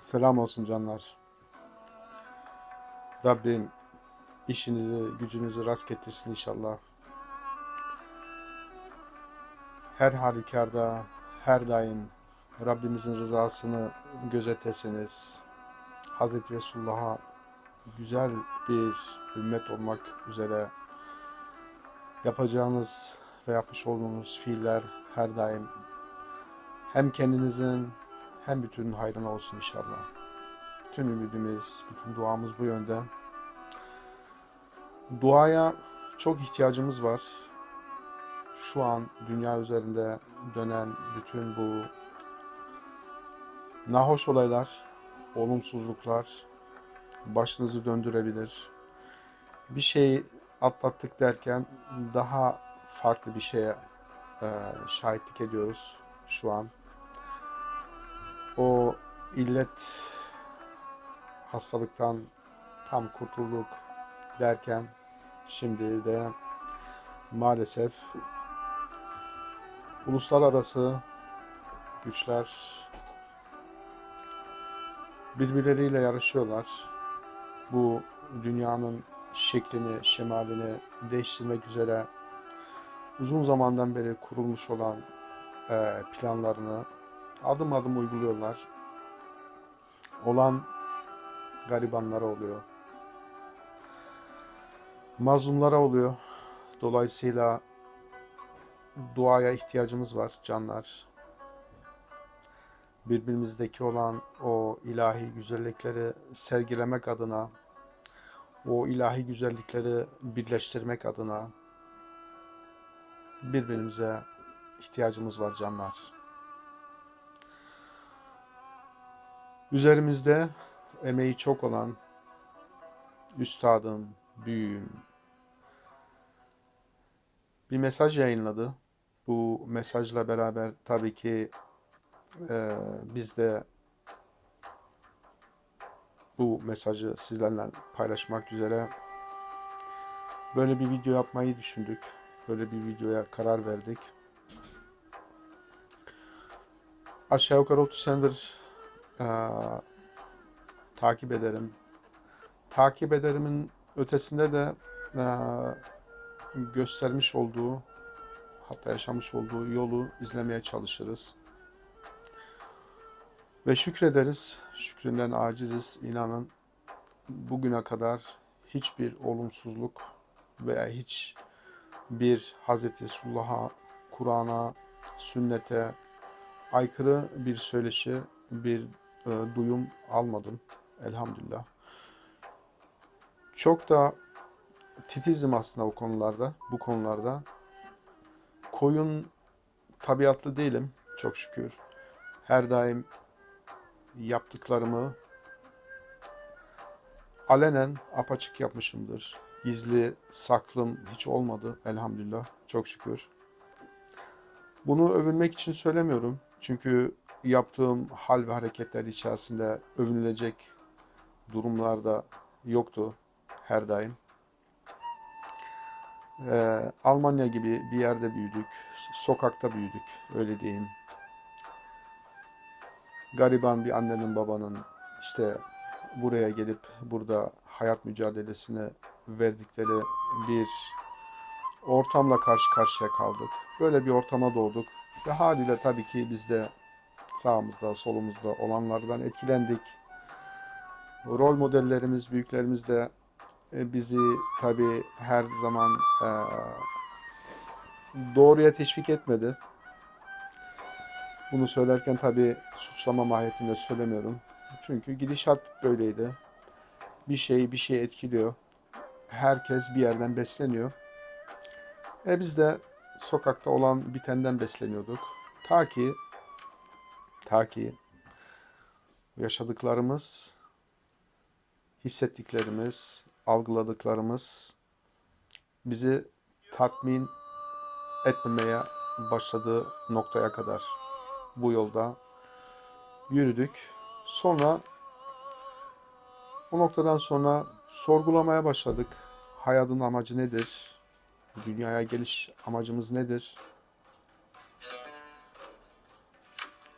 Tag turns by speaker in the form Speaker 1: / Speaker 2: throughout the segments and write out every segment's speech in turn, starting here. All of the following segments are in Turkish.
Speaker 1: Selam olsun canlar. Rabbim işinizi, gücünüzü rast getirsin inşallah. Her halükarda, her daim Rabbimizin rızasını gözetesiniz. Hz. Resulullah'a güzel bir ümmet olmak üzere yapacağınız ve yapmış olduğunuz fiiller her daim hem kendinizin hem bütün hayrına olsun inşallah. Bütün ümidimiz, bütün duamız bu yönde. Duaya çok ihtiyacımız var. Şu an dünya üzerinde dönen bütün bu nahoş olaylar, olumsuzluklar başınızı döndürebilir. Bir şeyi atlattık derken daha farklı bir şeye e, şahitlik ediyoruz şu an o illet hastalıktan tam kurtulduk derken şimdi de maalesef uluslararası güçler birbirleriyle yarışıyorlar. Bu dünyanın şeklini, şemalini değiştirmek üzere uzun zamandan beri kurulmuş olan eee, planlarını adım adım uyguluyorlar. Olan garibanlara oluyor. Mazlumlara oluyor. Dolayısıyla duaya ihtiyacımız var canlar. Birbirimizdeki olan o ilahi güzellikleri sergilemek adına, o ilahi güzellikleri birleştirmek adına birbirimize ihtiyacımız var canlar. Üzerimizde emeği çok olan üstadım, büyüğüm bir mesaj yayınladı. Bu mesajla beraber tabii ki e, biz de bu mesajı sizlerle paylaşmak üzere böyle bir video yapmayı düşündük. Böyle bir videoya karar verdik. Aşağı yukarı 30 senedir eee, takip ederim. Takip ederimin ötesinde de eee, göstermiş olduğu hatta yaşamış olduğu yolu izlemeye çalışırız. Ve şükrederiz. Şükründen aciziz. İnanın bugüne kadar hiçbir olumsuzluk veya hiç bir Hz. Resulullah'a, Kur'an'a, sünnete aykırı bir söyleşi, bir e, duyum almadım. Elhamdülillah. Çok da titizim aslında o konularda, bu konularda. Koyun tabiatlı değilim çok şükür. Her daim yaptıklarımı alenen apaçık yapmışımdır. Gizli saklım hiç olmadı elhamdülillah çok şükür. Bunu övünmek için söylemiyorum. Çünkü yaptığım hal ve hareketler içerisinde övünülecek durumlar da yoktu her daim. Ee, Almanya gibi bir yerde büyüdük. Sokakta büyüdük. Öyle diyeyim. Gariban bir annenin babanın işte buraya gelip burada hayat mücadelesine verdikleri bir ortamla karşı karşıya kaldık. Böyle bir ortama doğduk. Ve haliyle tabii ki biz de sağımızda, solumuzda olanlardan etkilendik. Rol modellerimiz, büyüklerimiz de e, bizi tabii her zaman e, doğruya teşvik etmedi. Bunu söylerken tabii suçlama mahiyetinde söylemiyorum. Çünkü gidişat böyleydi. Bir şey bir şey etkiliyor. Herkes bir yerden besleniyor. E biz de sokakta olan bitenden besleniyorduk. Ta ki ta ki yaşadıklarımız, hissettiklerimiz, algıladıklarımız bizi tatmin etmemeye başladığı noktaya kadar bu yolda yürüdük. Sonra bu noktadan sonra sorgulamaya başladık. Hayatın amacı nedir? Dünyaya geliş amacımız nedir?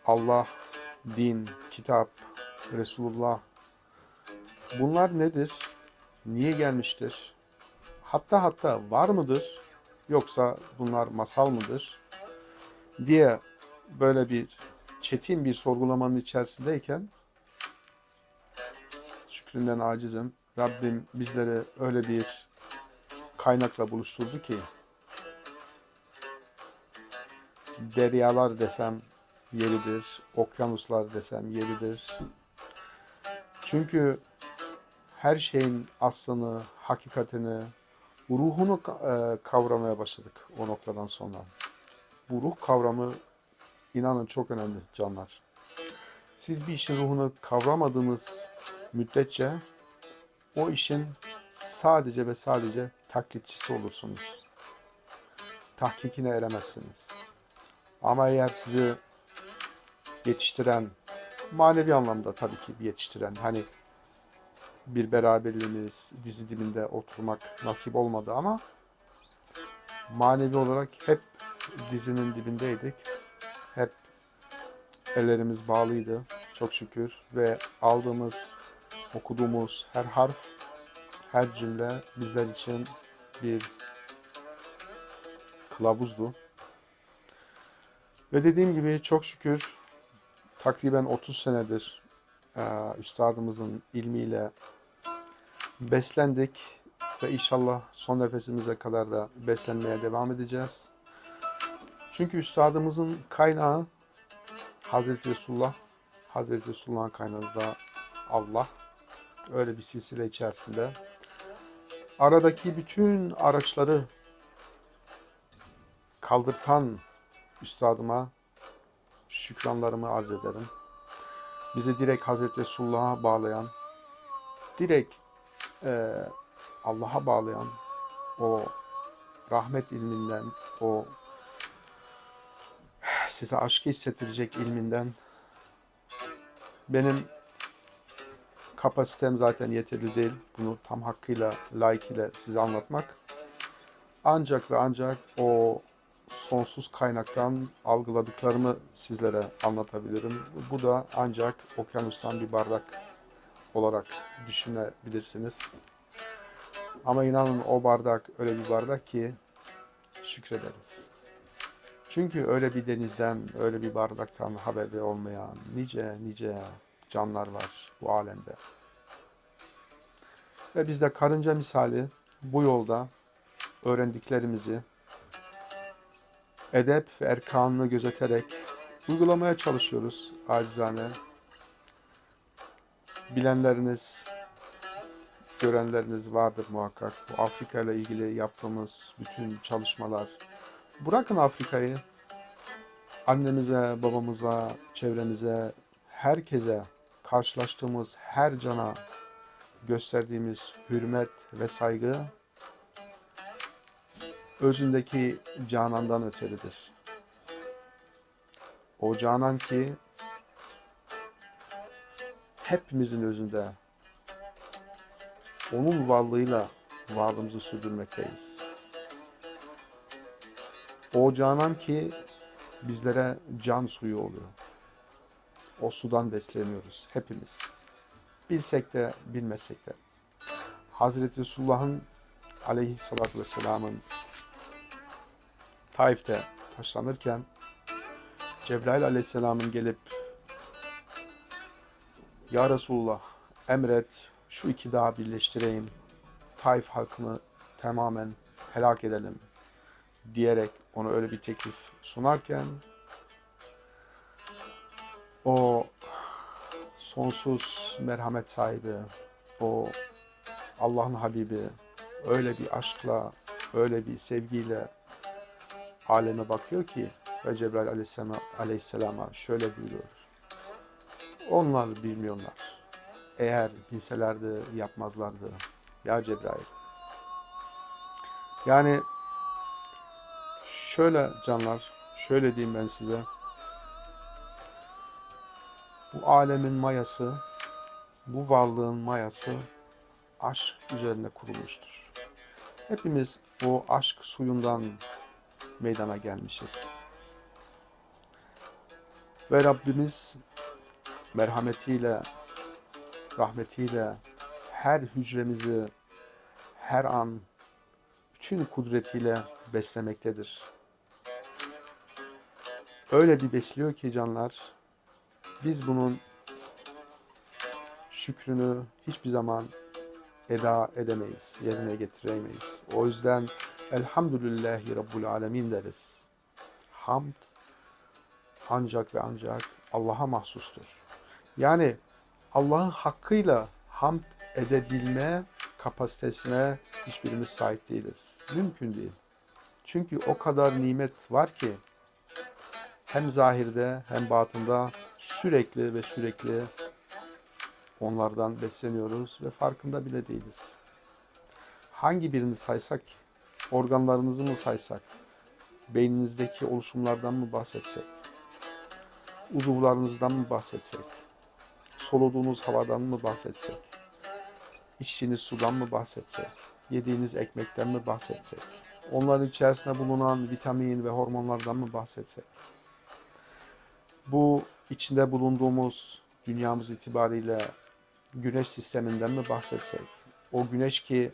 Speaker 1: Allah, din, kitap, Resulullah. Bunlar nedir? Niye gelmiştir? Hatta hatta var mıdır? Yoksa bunlar masal mıdır? diye böyle bir çetin bir sorgulamanın içerisindeyken şükründen acizim. Rabbim bizleri öyle bir kaynakla buluşturdu ki deryalar desem yeridir, okyanuslar desem yeridir. Çünkü her şeyin aslını, hakikatini, ruhunu e, kavramaya başladık o noktadan sonra. Bu ruh kavramı inanın çok önemli canlar. Siz bir işin ruhunu kavramadığınız müddetçe o işin sadece ve sadece taklitçisi olursunuz. Tahkikine eremezsiniz. Ama eğer sizi yetiştiren, manevi anlamda tabii ki yetiştiren, hani bir beraberliğimiz, dizi dibinde oturmak nasip olmadı ama manevi olarak hep dizinin dibindeydik. Hep ellerimiz bağlıydı çok şükür ve aldığımız, okuduğumuz her harf, her cümle bizler için bir kılavuzdu. Ve dediğim gibi çok şükür takriben 30 senedir e, üstadımızın ilmiyle beslendik ve inşallah son nefesimize kadar da beslenmeye devam edeceğiz. Çünkü üstadımızın kaynağı Hazreti Resulullah, Hazreti Resulullah'ın kaynağı da Allah. Öyle bir silsile içerisinde. Aradaki bütün araçları kaldırtan üstadıma şükranlarımı arz ederim. Bizi direkt Hazreti Resulullah'a bağlayan, direkt e, Allah'a bağlayan o rahmet ilminden, o size aşkı hissettirecek ilminden benim kapasitem zaten yeterli değil. Bunu tam hakkıyla, layıkıyla size anlatmak. Ancak ve ancak o sonsuz kaynaktan algıladıklarımı sizlere anlatabilirim. Bu da ancak okyanustan bir bardak olarak düşünebilirsiniz. Ama inanın o bardak öyle bir bardak ki şükrederiz. Çünkü öyle bir denizden, öyle bir bardaktan haberi olmayan nice nice canlar var bu alemde. Ve biz de karınca misali bu yolda öğrendiklerimizi edep ve erkanını gözeterek uygulamaya çalışıyoruz acizane. Bilenleriniz, görenleriniz vardır muhakkak. Bu Afrika ile ilgili yaptığımız bütün çalışmalar. Bırakın Afrika'yı, annemize, babamıza, çevremize, herkese, karşılaştığımız her cana gösterdiğimiz hürmet ve saygı özündeki canandan öteridir. O canan ki hepimizin özünde onun varlığıyla varlığımızı sürdürmekteyiz. O canan ki bizlere can suyu oluyor. O sudan besleniyoruz hepimiz. Bilsek de bilmesek de. Hazreti Resulullah'ın aleyhissalatü vesselamın Taif'te taşlanırken Cebrail aleyhisselamın gelip Ya Resulullah emret şu iki dağı birleştireyim. Taif halkını tamamen helak edelim diyerek ona öyle bir teklif sunarken o sonsuz merhamet sahibi, o Allah'ın Habibi öyle bir aşkla, öyle bir sevgiyle aleme bakıyor ki ve Cebrail aleyhisselama, aleyhisselama şöyle buyuruyor. Onlar bilmiyorlar. Eğer bilselerdi yapmazlardı. Ya Cebrail. Yani şöyle canlar, şöyle diyeyim ben size. Bu alemin mayası, bu varlığın mayası aşk üzerine kurulmuştur. Hepimiz o aşk suyundan meydana gelmişiz. Ve Rabbimiz merhametiyle rahmetiyle her hücremizi her an bütün kudretiyle beslemektedir. Öyle bir besliyor ki canlar, biz bunun şükrünü hiçbir zaman eda edemeyiz, yerine getiremeyiz. O yüzden Elhamdülillahi Rabbul Alemin deriz. Hamd ancak ve ancak Allah'a mahsustur. Yani Allah'ın hakkıyla hamd edebilme kapasitesine hiçbirimiz sahip değiliz. Mümkün değil. Çünkü o kadar nimet var ki hem zahirde hem batında sürekli ve sürekli onlardan besleniyoruz ve farkında bile değiliz. Hangi birini saysak, organlarınızı mı saysak, beyninizdeki oluşumlardan mı bahsetsek, uzuvlarınızdan mı bahsetsek, soluduğunuz havadan mı bahsetsek, içtiğiniz sudan mı bahsetsek, yediğiniz ekmekten mi bahsetsek, onların içerisinde bulunan vitamin ve hormonlardan mı bahsetsek, bu içinde bulunduğumuz dünyamız itibariyle güneş sisteminden mi bahsetsek, o güneş ki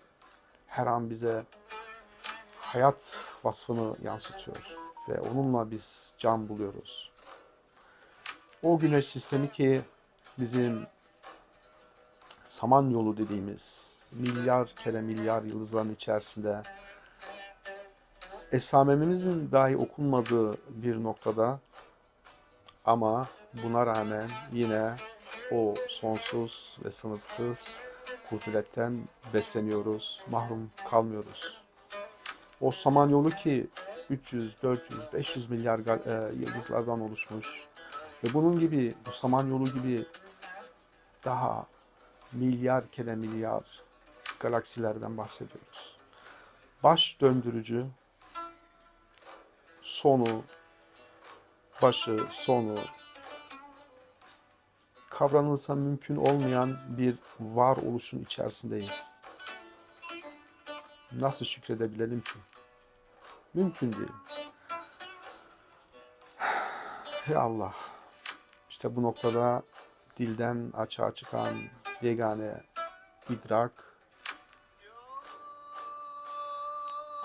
Speaker 1: her an bize hayat vasfını yansıtıyor ve onunla biz can buluyoruz. O güneş sistemi ki bizim Samanyolu dediğimiz milyar kere milyar yıldızların içerisinde esamemizin dahi okunmadığı bir noktada ama buna rağmen yine o sonsuz ve sınırsız kudretten besleniyoruz, mahrum kalmıyoruz. O Samanyolu ki 300, 400, 500 milyar e, yıldızlardan oluşmuş ve bunun gibi bu Samanyolu gibi daha milyar kere milyar galaksilerden bahsediyoruz. Baş döndürücü sonu, başı, sonu kavranılsa mümkün olmayan bir varoluşun içerisindeyiz. Nasıl şükredebilelim ki? Mümkün değil. Ya Allah. İşte bu noktada dilden açığa çıkan yegane idrak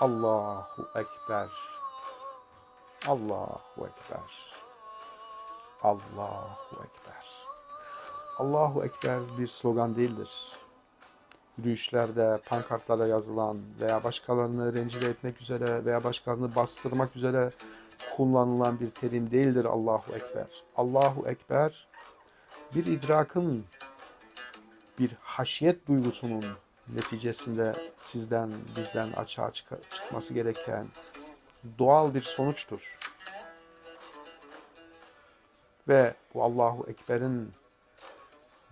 Speaker 1: Allahu Ekber. Allahu Ekber. Allahu Ekber. Allahu Ekber bir slogan değildir. Yürüyüşlerde, pankartlara yazılan veya başkalarını rencide etmek üzere veya başkalarını bastırmak üzere kullanılan bir terim değildir Allahu Ekber. Allahu Ekber bir idrakın, bir haşiyet duygusunun neticesinde sizden, bizden açığa çık- çıkması gereken doğal bir sonuçtur. Ve bu Allahu Ekber'in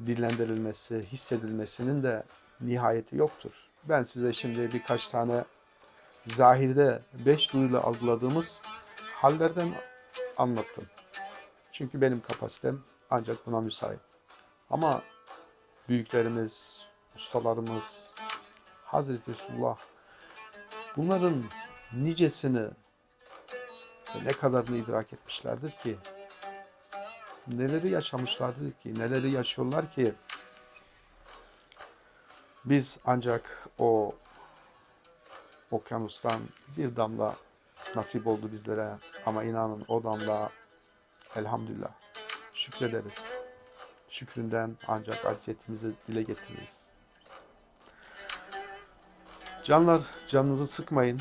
Speaker 1: dillendirilmesi, hissedilmesinin de nihayeti yoktur. Ben size şimdi birkaç tane zahirde beş duyuyla algıladığımız hallerden anlattım. Çünkü benim kapasitem ancak buna müsait. Ama büyüklerimiz, ustalarımız, Hazreti Resulullah bunların nicesini ve ne kadarını idrak etmişlerdir ki neleri yaşamışlardır ki, neleri yaşıyorlar ki biz ancak o okyanustan bir damla nasip oldu bizlere ama inanın o damla elhamdülillah şükrederiz. Şükründen ancak acziyetimizi dile getiririz. Canlar canınızı sıkmayın.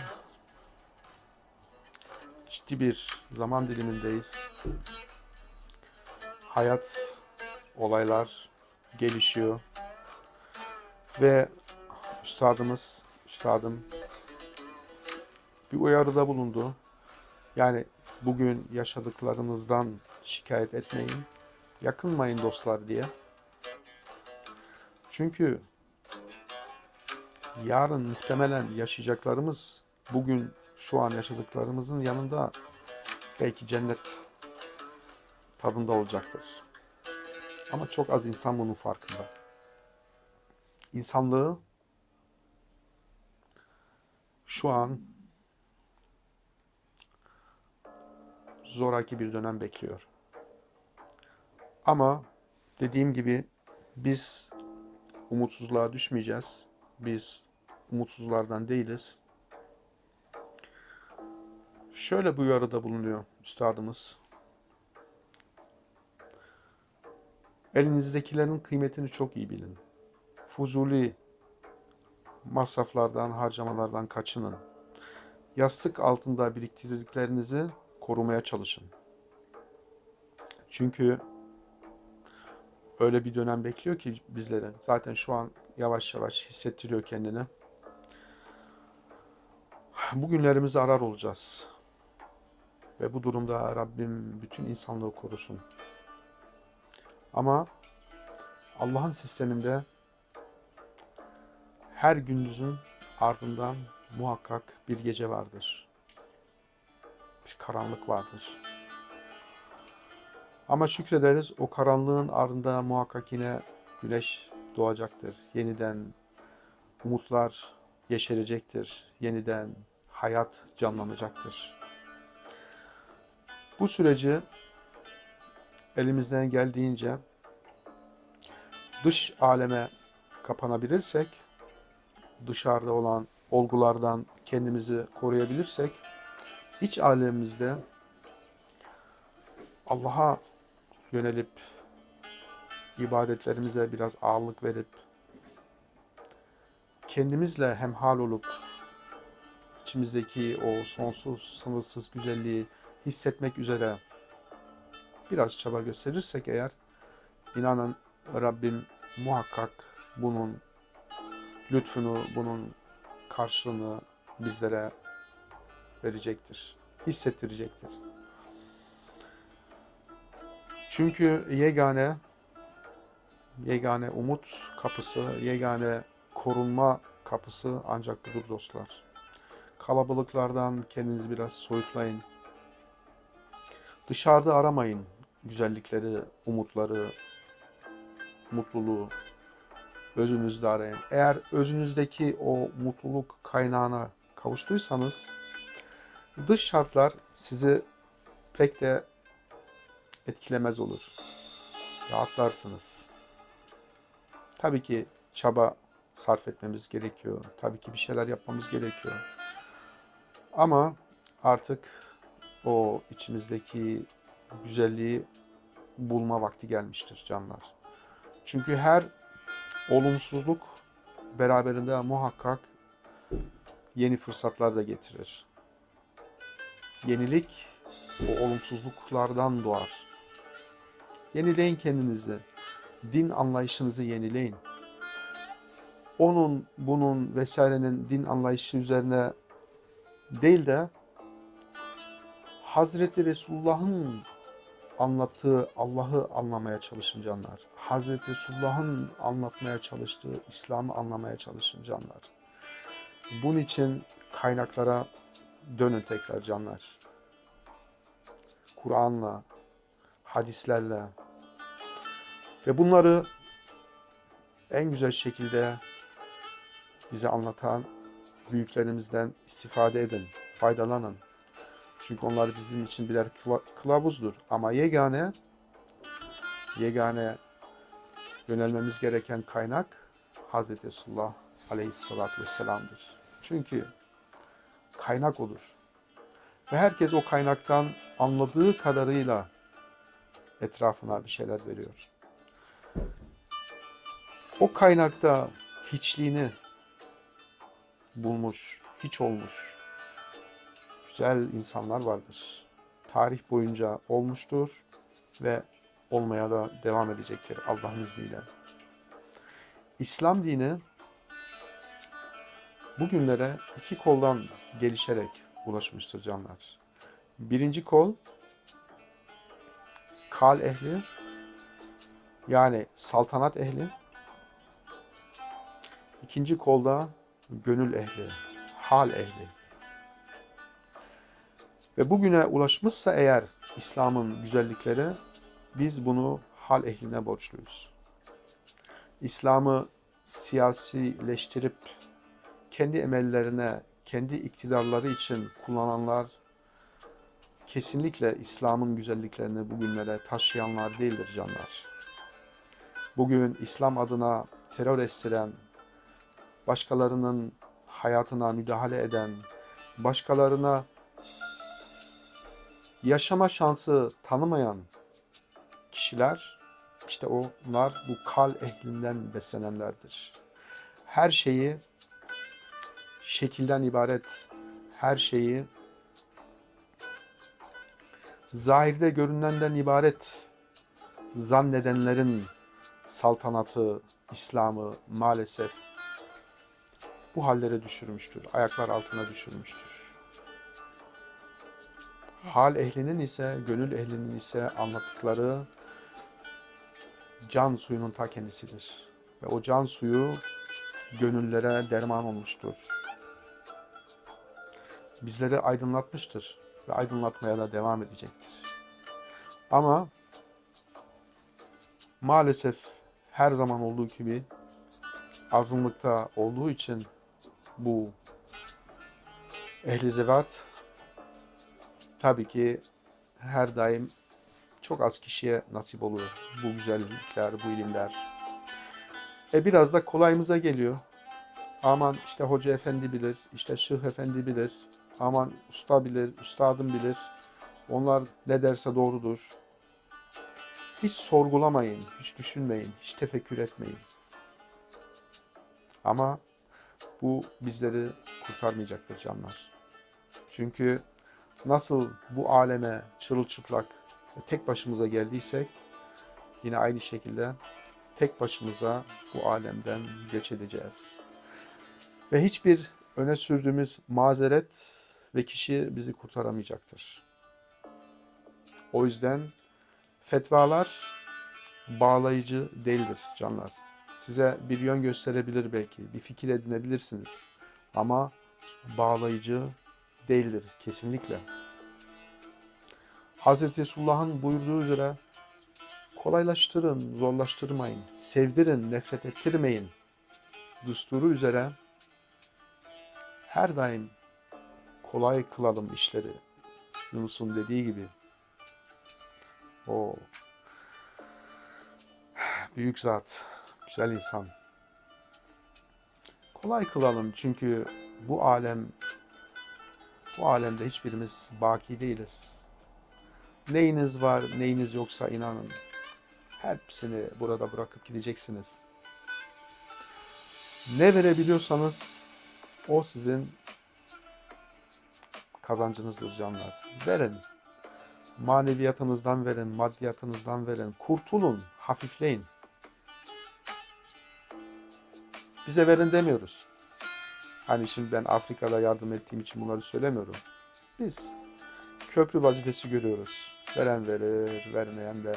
Speaker 1: Ciddi bir zaman dilimindeyiz. Hayat, olaylar gelişiyor. Ve üstadımız, üstadım bir uyarıda bulundu. Yani bugün yaşadıklarınızdan şikayet etmeyin, yakınmayın dostlar diye. Çünkü yarın muhtemelen yaşayacaklarımız bugün şu an yaşadıklarımızın yanında belki cennet tadında olacaktır. Ama çok az insan bunun farkında. İnsanlığı şu an zoraki bir dönem bekliyor. Ama dediğim gibi biz umutsuzluğa düşmeyeceğiz. Biz umutsuzlardan değiliz. Şöyle bir uyarıda bulunuyor üstadımız. Elinizdekilerin kıymetini çok iyi bilin. Fuzuli masraflardan, harcamalardan kaçının. Yastık altında biriktirdiklerinizi korumaya çalışın. Çünkü öyle bir dönem bekliyor ki bizlere. Zaten şu an yavaş yavaş hissettiriyor kendini. Bugünlerimizi arar olacağız. Ve bu durumda Rabbim bütün insanlığı korusun. Ama Allah'ın sisteminde her gündüzün ardından muhakkak bir gece vardır. Bir karanlık vardır. Ama şükrederiz o karanlığın ardında muhakkak yine güneş doğacaktır. Yeniden umutlar yeşerecektir. Yeniden hayat canlanacaktır. Bu süreci elimizden geldiğince dış aleme kapanabilirsek, dışarıda olan olgulardan kendimizi koruyabilirsek, iç alemimizde Allah'a yönelip ibadetlerimize biraz ağırlık verip kendimizle hemhal olup içimizdeki o sonsuz, sınırsız güzelliği hissetmek üzere biraz çaba gösterirsek eğer inanın Rabbim muhakkak bunun lütfunu, bunun karşılığını bizlere verecektir. Hissettirecektir. Çünkü yegane yegane umut kapısı, yegane korunma kapısı ancak budur dostlar. Kalabalıklardan kendinizi biraz soyutlayın. Dışarıda aramayın güzellikleri, umutları, mutluluğu. Özünüzde arayın. Eğer özünüzdeki o mutluluk kaynağına kavuştuysanız dış şartlar sizi pek de etkilemez olur. Rahatlarsınız. Tabii ki çaba sarf etmemiz gerekiyor. Tabii ki bir şeyler yapmamız gerekiyor. Ama artık o içimizdeki güzelliği bulma vakti gelmiştir canlar. Çünkü her olumsuzluk beraberinde muhakkak yeni fırsatlar da getirir. Yenilik o olumsuzluklardan doğar. Yenileyin kendinizi. Din anlayışınızı yenileyin. Onun, bunun vesairenin din anlayışı üzerine değil de Hazreti Resulullah'ın anlattığı Allah'ı anlamaya çalışın canlar. Hazreti Resulullah'ın anlatmaya çalıştığı İslam'ı anlamaya çalışın canlar. Bunun için kaynaklara dönün tekrar canlar. Kur'an'la, hadislerle ve bunları en güzel şekilde bize anlatan büyüklerimizden istifade edin, faydalanın. Çünkü onlar bizim için birer kılavuzdur. Ama yegane yegane yönelmemiz gereken kaynak Hazreti Resulullah Aleyhisselatü Vesselam'dır. Çünkü kaynak olur. Ve herkes o kaynaktan anladığı kadarıyla etrafına bir şeyler veriyor. O kaynakta hiçliğini bulmuş, hiç olmuş güzel insanlar vardır. Tarih boyunca olmuştur ve olmaya da devam edecektir Allah'ın izniyle. İslam dini bugünlere iki koldan gelişerek ulaşmıştır canlar. Birinci kol kal ehli yani saltanat ehli. İkinci kolda gönül ehli, hal ehli. Ve bugüne ulaşmışsa eğer İslam'ın güzellikleri biz bunu hal ehline borçluyuz. İslam'ı siyasileştirip kendi emellerine, kendi iktidarları için kullananlar kesinlikle İslam'ın güzelliklerini bugünlere taşıyanlar değildir canlar. Bugün İslam adına terör estiren, başkalarının hayatına müdahale eden, başkalarına yaşama şansı tanımayan kişiler işte onlar bu kal ehlinden beslenenlerdir. Her şeyi şekilden ibaret, her şeyi zahirde görünenden ibaret zannedenlerin saltanatı, İslam'ı maalesef bu hallere düşürmüştür. Ayaklar altına düşürmüştür. Hal ehlinin ise, gönül ehlinin ise anlattıkları can suyunun ta kendisidir. Ve o can suyu gönüllere derman olmuştur. Bizleri aydınlatmıştır ve aydınlatmaya da devam edecektir. Ama maalesef her zaman olduğu gibi azınlıkta olduğu için bu ehli zevat tabii ki her daim çok az kişiye nasip oluyor bu güzellikler, bu ilimler. E biraz da kolayımıza geliyor. Aman işte hoca efendi bilir, işte şıh efendi bilir, aman usta bilir, üstadım bilir. Onlar ne derse doğrudur. Hiç sorgulamayın, hiç düşünmeyin, hiç tefekkür etmeyin. Ama bu bizleri kurtarmayacaktır canlar. Çünkü nasıl bu aleme çırılçıplak tek başımıza geldiysek yine aynı şekilde tek başımıza bu alemden göç edeceğiz. Ve hiçbir öne sürdüğümüz mazeret ve kişi bizi kurtaramayacaktır. O yüzden fetvalar bağlayıcı değildir canlar. Size bir yön gösterebilir belki, bir fikir edinebilirsiniz. Ama bağlayıcı değildir kesinlikle. Hazreti Resulullah'ın buyurduğu üzere kolaylaştırın, zorlaştırmayın, sevdirin, nefret ettirmeyin. Düsturu üzere her daim kolay kılalım işleri. Yunus'un dediği gibi. O büyük zat, güzel insan. Kolay kılalım çünkü bu alem bu alemde hiçbirimiz baki değiliz. Neyiniz var, neyiniz yoksa inanın. Hepsini burada bırakıp gideceksiniz. Ne verebiliyorsanız o sizin kazancınızdır canlar. Verin. Maneviyatınızdan verin, maddiyatınızdan verin. Kurtulun, hafifleyin. Bize verin demiyoruz. Hani şimdi ben Afrika'da yardım ettiğim için bunları söylemiyorum. Biz köprü vazifesi görüyoruz. Veren verir, vermeyen de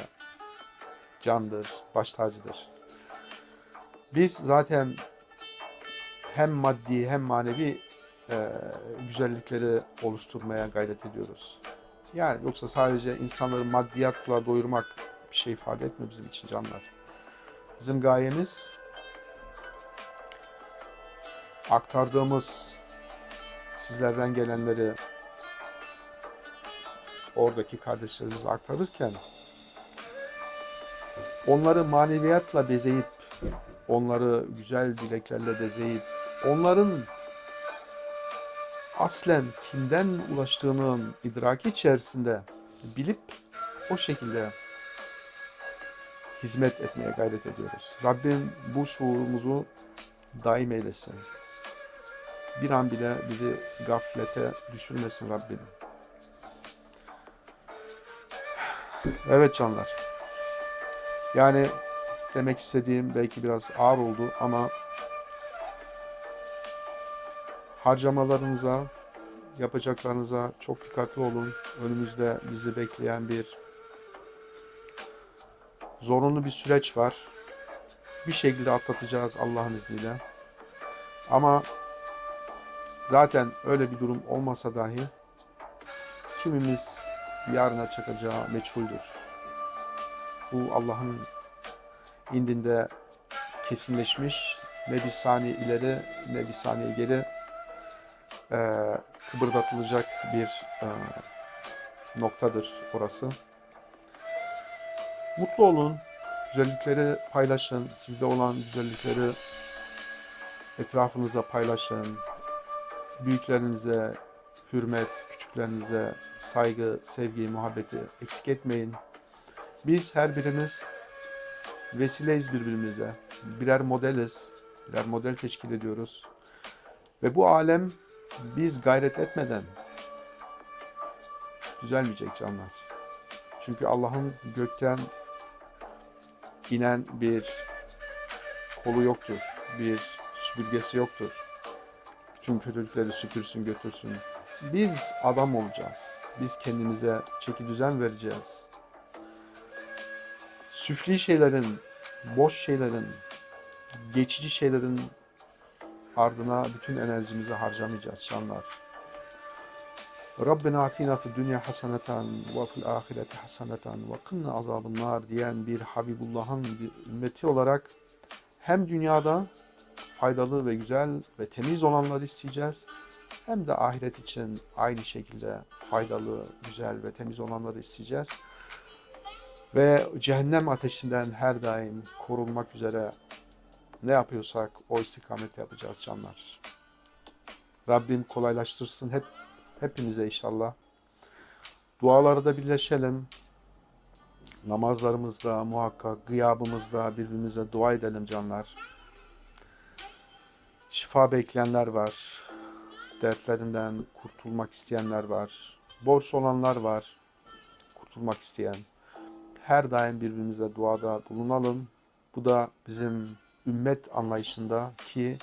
Speaker 1: candır, baş tacıdır. Biz zaten hem maddi hem manevi e, güzellikleri oluşturmaya gayret ediyoruz. Yani yoksa sadece insanları maddiyatla doyurmak bir şey ifade etmiyor bizim için canlar. Bizim gayemiz aktardığımız sizlerden gelenleri oradaki kardeşlerimize aktarırken onları maneviyatla bezeyip onları güzel dileklerle bezeyip onların aslen kimden ulaştığının idraki içerisinde bilip o şekilde hizmet etmeye gayret ediyoruz. Rabbim bu şuurumuzu daim eylesin. Bir an bile bizi gaflete düşürmesin Rabbim. Evet canlar. Yani demek istediğim belki biraz ağır oldu ama harcamalarınıza, yapacaklarınıza çok dikkatli olun. Önümüzde bizi bekleyen bir zorunlu bir süreç var. Bir şekilde atlatacağız Allah'ın izniyle. Ama zaten öyle bir durum olmasa dahi kimimiz yarına çakacağı meçhuldür. Bu Allah'ın indinde kesinleşmiş ne bir saniye ileri ne bir saniye geri e, kıpırdatılacak bir e, noktadır orası. Mutlu olun, Güzellikleri paylaşın. Sizde olan güzellikleri etrafınıza paylaşın. Büyüklerinize hürmet, küçüklerinize saygı, sevgi, muhabbeti eksik etmeyin. Biz her birimiz vesileyiz birbirimize. Birer modeliz. Birer model teşkil ediyoruz. Ve bu alem biz gayret etmeden düzelmeyecek canlar. Çünkü Allah'ın gökten inen bir kolu yoktur. Bir süpürgesi yoktur. Bütün kötülükleri süpürsün götürsün. Biz adam olacağız. Biz kendimize çeki düzen vereceğiz. Süfli şeylerin, boş şeylerin, geçici şeylerin ardına bütün enerjimizi harcamayacağız canlar. Rabbena atina fid dünya haseneten ve fil ahireti haseneten ve kınna azabın nar diyen bir Habibullah'ın ümmeti olarak hem dünyada faydalı ve güzel ve temiz olanları isteyeceğiz hem de ahiret için aynı şekilde faydalı, güzel ve temiz olanları isteyeceğiz. Ve cehennem ateşinden her daim korunmak üzere ne yapıyorsak o istikamette yapacağız canlar. Rabbim kolaylaştırsın hep hepimize inşallah. Dualarda birleşelim. Namazlarımızda muhakkak gıyabımızda birbirimize dua edelim canlar. Şifa bekleyenler var. Dertlerinden kurtulmak isteyenler var. Borç olanlar var. Kurtulmak isteyen. Her daim birbirimize duada bulunalım. Bu da bizim ümmet anlayışında ki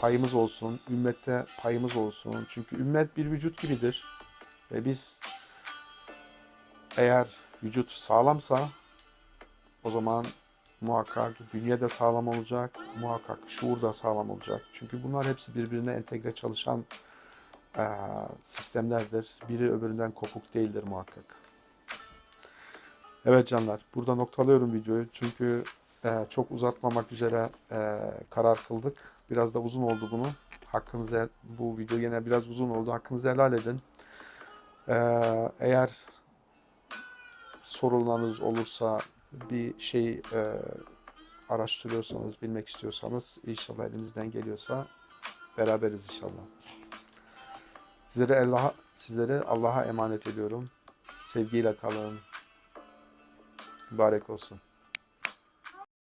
Speaker 1: payımız olsun, ümmette payımız olsun. Çünkü ümmet bir vücut gibidir. Ve biz eğer vücut sağlamsa o zaman muhakkak bünye de sağlam olacak, muhakkak şuur da sağlam olacak. Çünkü bunlar hepsi birbirine entegre çalışan eee, sistemlerdir. Biri öbüründen kopuk değildir muhakkak. Evet canlar, burada noktalıyorum videoyu. Çünkü eee, çok uzatmamak üzere eee, karar kıldık. Biraz da uzun oldu bunu. Hakkınızı, bu video yine biraz uzun oldu. Hakkınızı helal edin. Eee, eğer sorularınız olursa bir şey eee, araştırıyorsanız, bilmek istiyorsanız inşallah elimizden geliyorsa beraberiz inşallah. Sizlere Allah'a sizlere Allah'a emanet ediyorum. Sevgiyle kalın. Mübarek olsun.